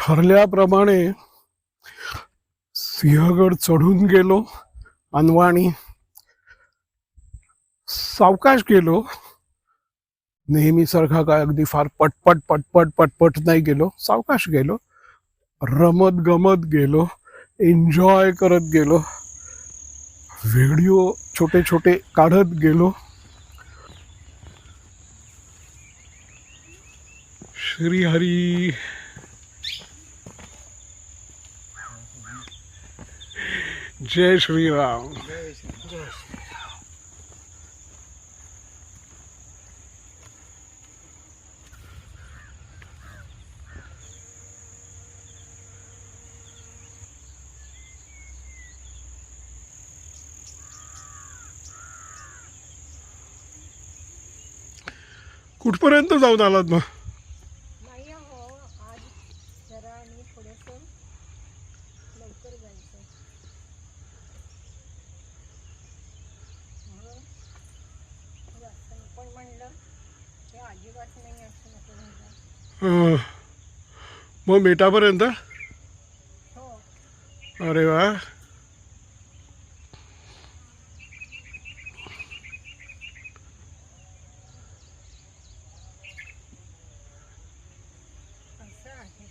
ठरल्याप्रमाणे सिंहगड चढून गेलो अनवाणी सावकाश गेलो. नेहमीसारखा काय अगदी फार पटपट पटपट पटपट नाही गेलो. सावकाश गेलो. रमत गमत गेलो. एन्जॉय करत गेलो. व्हिडिओ छोटे छोटे काढत गेलो. श्री हरी जय श्रीराम. कुठपर्यंत जाऊन आलात मग नाही हो आज जरा आणि थोडंसं लवकर जायचं म्हणून जास्त पण म्हणलं हे अजिबात नाही असं नको म्हणलं अं, मग मेटापर्यंत हो अरे वा. असं आहे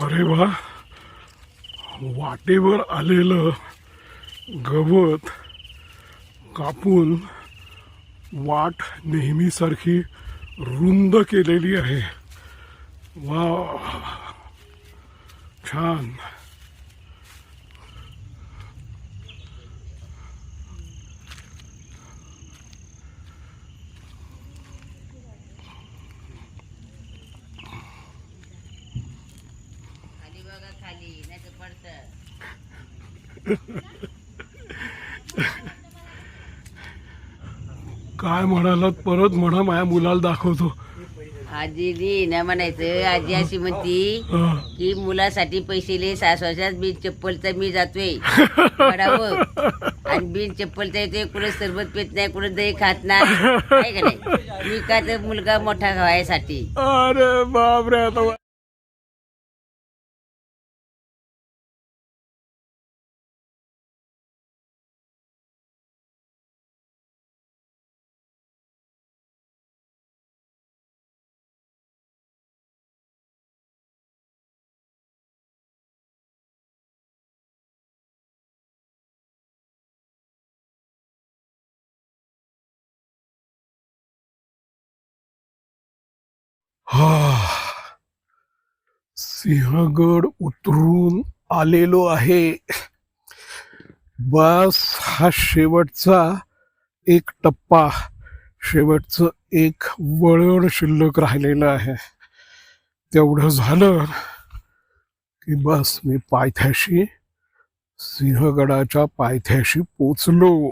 अरे वा. वाटेवर आलेलं गवत कापून वाट नेहमीसारखी रुंद केलेली आहे. वा. छान. बघा खाली नाही तर पडतं. काय म्हणालात? परत म्हणा माझ्या मुलाला दाखवतो. आजीनी ना म्हणायचं. आजी अशी म्हणती. की मुलासाठी पैसे ले सासवाच्याच बिन चप्पलचा मी जातोय. आणि बिन चप्पलचा येतोय कुठे सरबत पेत नाही कुठे दही खात नाही. मी का तर मुलगा मोठा व्हायसाठी? अरे बापरे हा सिंहगड उतरून आलेलो आहे. बस हा शेवटचा एक टप्पा. शेवटचं एक वळण शिल्लक राहिलेलं आहे. तेवढं झालं की बस मी पायथ्याशी सिंहगडाच्या पायथ्याशी पोचलो.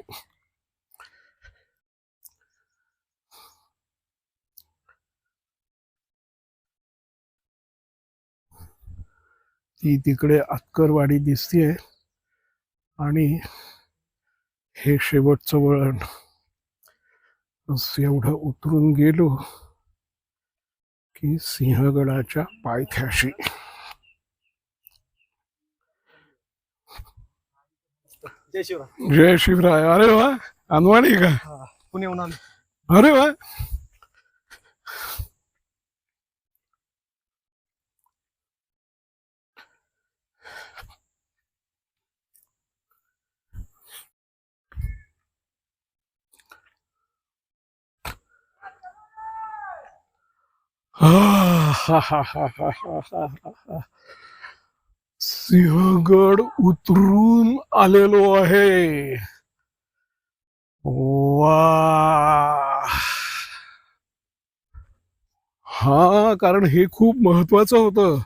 ती तिकडे अक्करवाडी दिसतीये. आणि हे शेवटचं वळण. एवढं उतरून गेलो की सिंहगडाच्या पायथ्याशी. जय शिवराम जय शिवराय. अरे वा अनवाणी का? आलो अरे वा. सिंहगड उतरून आलेलो आहे. वा. हा कारण हे खूप महत्वाचं होतं.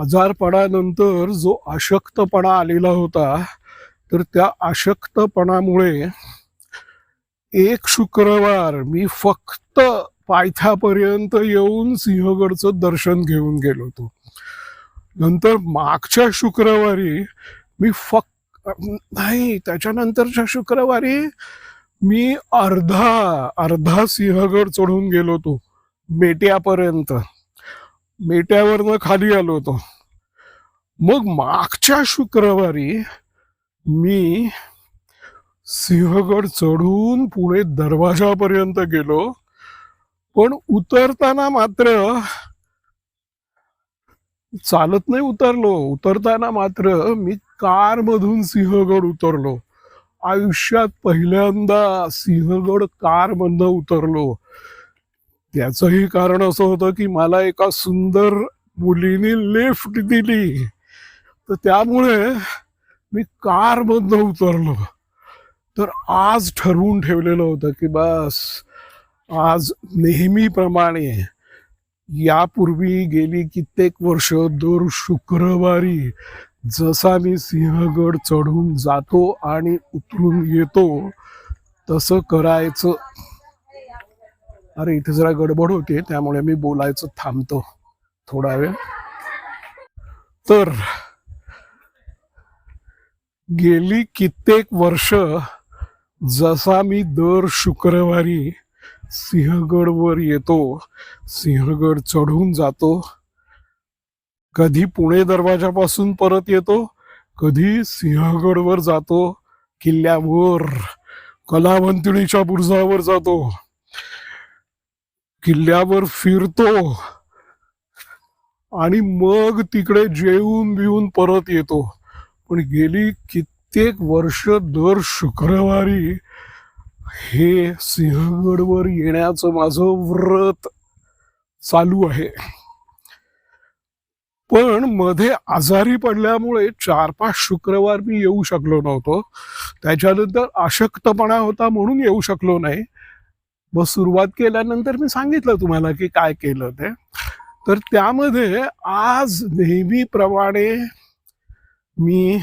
आजारपणानंतर जो अशक्तपणा आलेला होता तर त्या अशक्तपणामुळे एक शुक्रवार मी फक्त पायथ्यापर्यंत येऊन सिंहगडचं दर्शन घेऊन गेलो होतो. नंतर मागच्या शुक्रवारी मी फक्त नाही त्याच्यानंतरच्या शुक्रवारी मी अर्धा अर्धा सिंहगड चढून गेलो होतो मेट्यापर्यंत. मेट्यावरनं खाली आलो होतो. मग मागच्या शुक्रवारी मी सिंहगड चढून पुणे दरवाजापर्यंत गेलो. पण उतरताना मात्र चालत नाही उतरलो. उतरताना मात्र मी कार मधून सिंहगड उतरलो. आयुष्यात पहिल्यांदा सिंहगड कार मधनं उतरलो. त्याचही कारण असं होतं की मला एका सुंदर मुलीने लिफ्ट दिली. तर त्यामुळे मी कार मधनं उतरलो. तर आज ठरवून ठेवलेलं होतं की बस आज नेहमीप्रमाणे यापूर्वी गेली कित्येक वर्ष दर शुक्रवारी जसा मी सिंहगड चढून जातो आणि उतरून येतो तसं करायचं. अरे इथे जरा गडबड होते त्यामुळे मी बोलायचं थांबतो थोडा वेळ. तर गेली कित्येक वर्ष जसा मी दर शुक्रवारी सिंहगडवर येतो सिंहगड चढून जातो. कधी पुणे दरवाजापासून परत येतो कधी सिंहगडवर जातो किल्ल्यावर कलावंतिणीच्या बुरुजावर जातो. किल्ल्यावर फिरतो आणि मग तिकडे जेवून बिवून परत येतो. पण गेली कित्येक वर्ष दर शुक्रवारी हे सिंहगडवर येण्याचं माझं व्रत चालू आहे. पण मध्ये आजारी पडल्यामुळे चार पाच शुक्रवार मी येऊ शकलो नव्हतो. त्याच्यानंतर अशक्तपणा होता म्हणून येऊ शकलो नाही. मग सुरुवात केल्यानंतर मी सांगितलं तुम्हाला की काय केलं ते. तर त्यामध्ये आज नेहमीप्रमाणे मी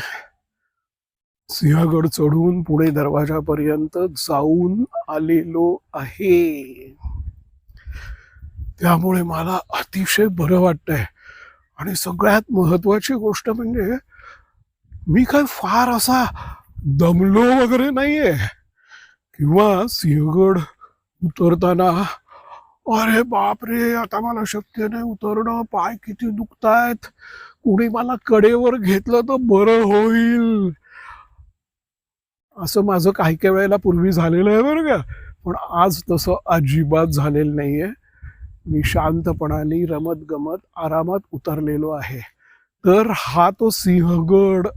सिंहगड चढून पुणे दरवाजापर्यंत जाऊन आलेलो आहे. त्यामुळे मला अतिशय बरं वाटतंय. आणि सगळ्यात महत्वाची गोष्ट म्हणजे मी काय फार असा दमलो वगैरे नाहीये. किंवा सिंहगड उतरताना अरे बापरे आता मला शक्य नाही उतरणं पाय किती दुखतायत. कुणी मला कडेवर घेतलं तर बरं होईल. असं माझं काही काही वेळेला पूर्वी झालेलं आहे बरं का. पण आज तसं अजिबात झालेलं नाही आहे मी शांतपणाने रमत गमत आरामात उतरलेलो आहे. तर हा तो सिंहगड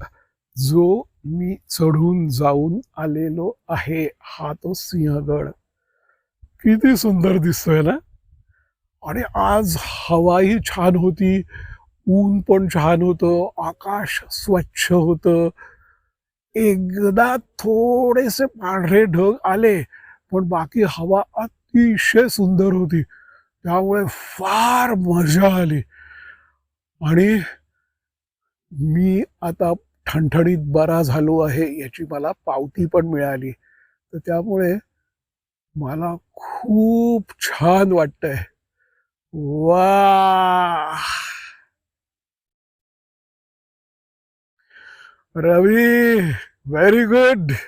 जो मी चढून जाऊन आलेलो आहे हा तो सिंहगड. किती सुंदर दिसतोय ना. आणि आज हवाही छान होती ऊन पण छान होतं आकाश स्वच्छ होतं. एकदा थोडेसे पांढरे ढग आले पण बाकी हवा अतिशय सुंदर होती. त्यामुळे फार मजा आली. आणि मी आता ठणठणीत बरा झालो आहे याची मला पावती पण मिळाली. तर त्यामुळे मला खूप छान वाटतंय. वा Ravi, very good.